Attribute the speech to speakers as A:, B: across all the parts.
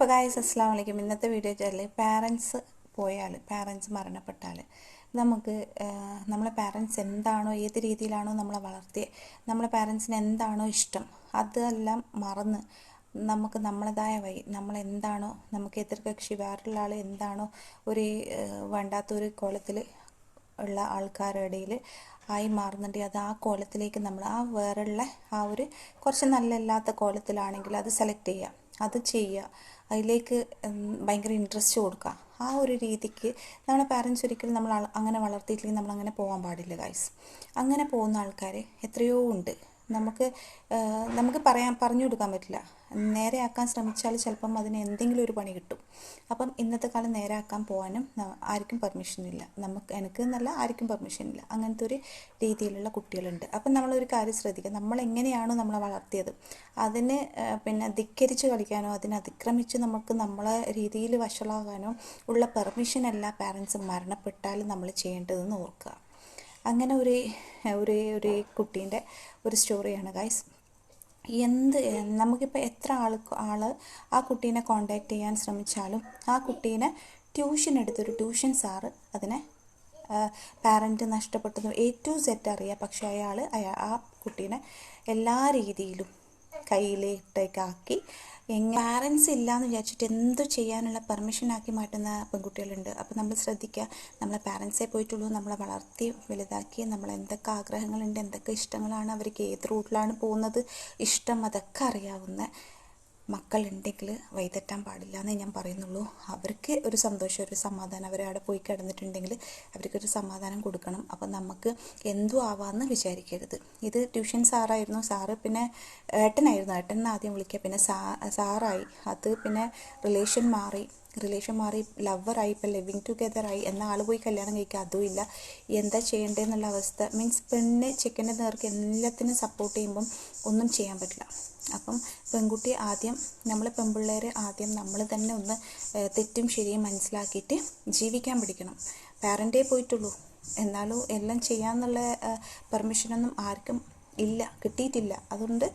A: അപ്പോൾ ഗായ്സ് അസ്സാം വലൈക്കും ഇന്നത്തെ വീഡിയോ വെച്ചാൽ പാരൻസ് പോയാൽ പാരൻസ് മരണപ്പെട്ടാൽ നമുക്ക് നമ്മളെ പാരൻസ് എന്താണോ ഏത് രീതിയിലാണോ നമ്മളെ വളർത്തിയത് നമ്മളെ പാരൻസിന് എന്താണോ ഇഷ്ടം അതെല്ലാം മറന്ന് നമുക്ക് നമ്മളതായ വഴി നമ്മളെന്താണോ നമുക്ക് എതിർകക്ഷി വേറുള്ള ആൾ എന്താണോ ഒരു വേണ്ടാത്തൊരു കോലത്തിൽ ഉള്ള ആൾക്കാരുടെ ഇടയിൽ ആയി മാറുന്നുണ്ടെങ്കിൽ അത് ആ കോലത്തിലേക്ക് നമ്മൾ ആ വേറുള്ള ആ ഒരു കുറച്ച് നല്ലല്ലാത്ത കോലത്തിലാണെങ്കിൽ അത് സെലക്ട് ചെയ്യുക അത് ചെയ്യുക. അതിലേക്ക് ഭയങ്കര ഇൻട്രസ്റ്റ് കൊടുക്കുക. ആ ഒരു രീതിക്ക് നമ്മുടെ പാരൻസ് ഒരിക്കലും നമ്മൾ അങ്ങനെ വളർത്തിയിട്ടില്ലെങ്കിൽ നമ്മൾ അങ്ങനെ പോകാൻ പാടില്ല ഗൈസ് അങ്ങനെ പോകുന്ന ആൾക്കാർ എത്രയോ ഉണ്ട്. നമുക്ക് നമുക്ക് പറയാൻ പറഞ്ഞു കൊടുക്കാൻ പറ്റില്ല. നേരെയാക്കാൻ ശ്രമിച്ചാൽ ചിലപ്പം അതിന് എന്തെങ്കിലും ഒരു പണി കിട്ടും. അപ്പം ഇന്നത്തെ കാലം നേരെയാക്കാൻ പോകാനും ആർക്കും പെർമിഷൻ ഇല്ല. നമുക്ക് എനിക്ക് എന്നല്ല ആർക്കും പെർമിഷൻ ഇല്ല. അങ്ങനത്തെ ഒരു രീതിയിലുള്ള കുട്ടികളുണ്ട്. അപ്പം നമ്മളൊരു കാര്യം ശ്രദ്ധിക്കുക. നമ്മൾ എങ്ങനെയാണോ നമ്മളെ വളർത്തിയത് അതിന് പിന്നെ ധിക്കരിച്ച് കളിക്കാനോ അതിനെ അതിക്രമിച്ച് നമുക്ക് നമ്മളെ രീതിയിൽ വഷളാകാനോ ഉള്ള പെർമിഷൻ പാരൻസ് മരണപ്പെട്ടാലും നമ്മൾ ചെയ്യേണ്ടതെന്ന് ഓർക്കുക. അങ്ങനെ ഒരു ഒരു ഒരു കുട്ടീന്റെ ഒരു സ്റ്റോറിയാണ് ഗൈസ്. എന്ത് നമുക്കിപ്പോൾ എത്ര ആൾ ആൾ ആ കുട്ടീനെ കോണ്ടാക്ട് ചെയ്യാൻ ശ്രമിച്ചാലും ആ കുട്ടീനെ ട്യൂഷൻ എടുത്തൊരു ട്യൂഷൻ സാറ് അതിനെ പാരന്റ് നഷ്ടപ്പെട്ടത് എ ടു സെറ്റ് അറിയാം. പക്ഷേ അയാൾ അയാൾ ആ കുട്ടീനെ എല്ലാ രീതിയിലും കയ്യിലേക്കാക്കി എങ്ങനെ പാരൻസ് എന്ന് വിചാരിച്ചിട്ട് എന്ത് ചെയ്യാനുള്ള പെർമിഷൻ ആക്കി മാറ്റുന്ന പെൺകുട്ടികളുണ്ട്. അപ്പോൾ നമ്മൾ ശ്രദ്ധിക്കുക നമ്മളെ പാരൻസേ പോയിട്ടുള്ളൂ നമ്മളെ വളർത്തി വലുതാക്കി നമ്മൾ എന്തൊക്കെ ആഗ്രഹങ്ങളുണ്ട് എന്തൊക്കെ ഇഷ്ടങ്ങളാണ് അവർക്ക് ഏത് റൂട്ടിലാണ് പോകുന്നത് ഇഷ്ടം അതൊക്കെ അറിയാവുന്ന മക്കളുണ്ടെങ്കിൽ വൈതെറ്റാൻ പാടില്ല എന്നേ ഞാൻ പറയുന്നുള്ളൂ. അവർക്ക് ഒരു സന്തോഷം ഒരു സമാധാനം. അവരവിടെ പോയി കിടന്നിട്ടുണ്ടെങ്കിൽ അവർക്കൊരു സമാധാനം കൊടുക്കണം. അപ്പം നമുക്ക് എന്തു ആവാമെന്ന് വിചാരിക്കരുത്. ഇത് ട്യൂഷൻ സാറായിരുന്നു. സാറ് പിന്നെ ഏട്ടനായിരുന്നു. ഏട്ടൻ ആദ്യം വിളിക്കുക. പിന്നെ സാ സാറായി. അത് പിന്നെ റിലേഷൻ മാറി. റിലേഷൻ മാറി ലവറായി ഇപ്പം ലിവിങ് ടുഗെദറായി എന്ന ആൾ പോയി കല്യാണം കഴിക്കുക? അതും ഇല്ല. എന്താ ചെയ്യേണ്ടതെന്നുള്ള അവസ്ഥ. മീൻസ് പെണ്ണ് ചെക്കന്റെ നേർക്ക് എല്ലാത്തിനും സപ്പോർട്ട് ചെയ്യുമ്പം ഒന്നും ചെയ്യാൻ പറ്റില്ല. അപ്പം പെൺകുട്ടി ആദ്യം നമ്മൾ പെൺപിള്ളേർ ആദ്യം നമ്മൾ തന്നെ ഒന്ന് തെറ്റും ശരിയും മനസ്സിലാക്കിയിട്ട് ജീവിക്കാൻ പഠിക്കണം പാരന്റേ പോയിട്ടുള്ളൂ. എന്നാലും എല്ലാം ചെയ്യാമെന്നുള്ള പെർമിഷനൊന്നും ആർക്കും ഇല്ല കിട്ടിയിട്ടില്ല. അതുകൊണ്ട്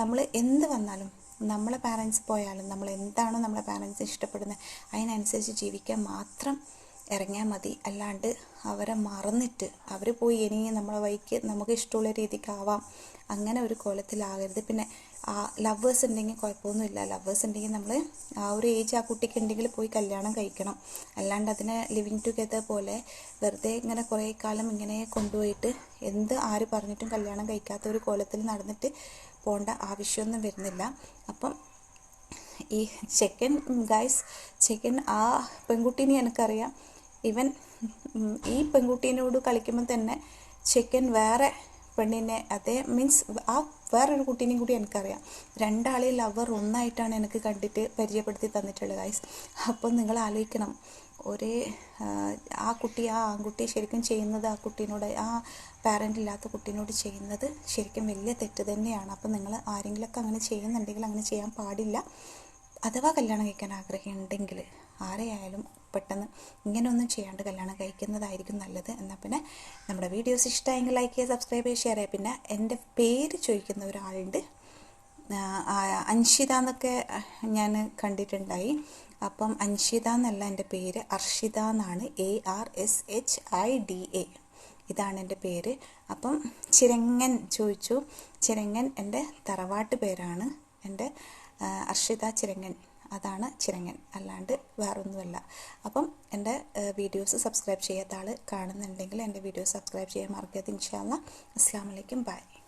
A: നമ്മൾ എന്ത് വന്നാലും നമ്മളെ പാരൻസ് പോയാലും നമ്മൾ എന്താണോ നമ്മളെ പാരൻസ് ഇഷ്ടപ്പെടുന്നത് അതിനനുസരിച്ച് ജീവിക്കാൻ മാത്രം ഇറങ്ങിയാൽ മതി. അല്ലാണ്ട് അവരെ മറന്നിട്ട് അവർ പോയി ഇനി നമ്മളെ വഴിക്ക് നമുക്ക് ഇഷ്ടമുള്ള രീതിക്കാവാം അങ്ങനെ ഒരു കോലത്തിലാകരുത്. പിന്നെ ആ ലവേഴ്സ് ഉണ്ടെങ്കിൽ കുഴപ്പമൊന്നുമില്ല ലവേഴ്സ് ഉണ്ടെങ്കിൽ നമ്മൾ ആ ഒരു ഏജ് ആ കുട്ടിക്ക് ഉണ്ടെങ്കിൽ പോയി കല്യാണം കഴിക്കണം. അല്ലാണ്ട് അതിനെ ലിവിങ് ടുഗെദർ പോലെ വെറുതെ ഇങ്ങനെ കുറേ കാലം ഇങ്ങനെ കൊണ്ടുപോയിട്ട് എന്ത് ആര് പറഞ്ഞിട്ടും കല്യാണം കഴിക്കാത്ത ഒരു കോലത്തിൽ നടന്നിട്ട് പോകേണ്ട ആവശ്യമൊന്നും വരുന്നില്ല. അപ്പം ഈ ചെക്കൻ ഗൈസ് ചെക്കൻ ആ പെൺകുട്ടീനെ എനിക്കറിയാം. ഇവൻ ഈ പെൺകുട്ടീനോട് കളിക്കുമ്പോൾ തന്നെ ചെക്കൻ വേറെ പെണ്ണിനെ അതേ മീൻസ് ആ വേറൊരു കുട്ടീനെയും കൂടി എനിക്കറിയാം. രണ്ടാളിൽ ലവർ ഒന്നായിട്ടാണ് എനിക്ക് കണ്ടിട്ട് പരിചയപ്പെടുത്തി തന്നിട്ടുള്ളത് ഗൈസ് അപ്പം നിങ്ങൾ ആലോചിക്കണം. ഒരേ ആ കുട്ടി ആ ആൺകുട്ടി ശരിക്കും ചെയ്യുന്നത് ആ കുട്ടീനോട് ആ പാരന്റ് ഇല്ലാത്ത കുട്ടീനോട് ചെയ്യുന്നത് ശരിക്കും വലിയ തെറ്റ് തന്നെയാണ്. അപ്പം നിങ്ങൾ ആരെങ്കിലുമൊക്കെ അങ്ങനെ ചെയ്യുന്നുണ്ടെങ്കിൽ അങ്ങനെ ചെയ്യാൻ പാടില്ല. അഥവാ കല്യാണം കഴിക്കാൻ ആഗ്രഹമുണ്ടെങ്കിൽ ആരെയായാലും പെട്ടെന്ന് ഇങ്ങനെയൊന്നും ചെയ്യാണ്ട് കല്യാണം കഴിക്കുന്നതായിരിക്കും നല്ലത്. എന്നാൽ പിന്നെ നമ്മുടെ വീഡിയോസ് ഇഷ്ടമായെങ്കിൽ ലൈക്ക് ചെയ്യുക സബ്സ്ക്രൈബ് ചെയ്യുക ഷെയർ ചെയ്യുക. പിന്നെ എന്റെ പേര് ചോദിക്കുന്ന ഒരാളുണ്ട്. അൻഷിത എന്നൊക്കെ ഞാൻ കണ്ടിട്ടുണ്ടായി. അപ്പം അൻഷിത എന്നല്ല എന്റെ പേര് അർഷിത എന്നാണ്. A R S H I D A ഇതാണ് എന്റെ പേര്. അപ്പം ചിരങ്ങൻ ചോദിച്ചു. ചിരങ്ങൻ എന്റെ തറവാട്ട് പേരാണ്. എന്റെ അർഷിത ചിരങ്ങൻ. അതാണ് ചിരങ്ങൻ. അല്ലാണ്ട് വേറൊന്നുമല്ല. അപ്പം എന്റെ വീഡിയോസ് സബ്സ്ക്രൈബ് ചെയ്യാത്ത ആൾ കാണുന്നുണ്ടെങ്കിൽ എന്റെ വീഡിയോസ് സബ്സ്ക്രൈബ് ചെയ്യാൻ മറക്കരുത്. ഇൻഷാല്ല അസ്സാം വലൈക്കും ബൈ.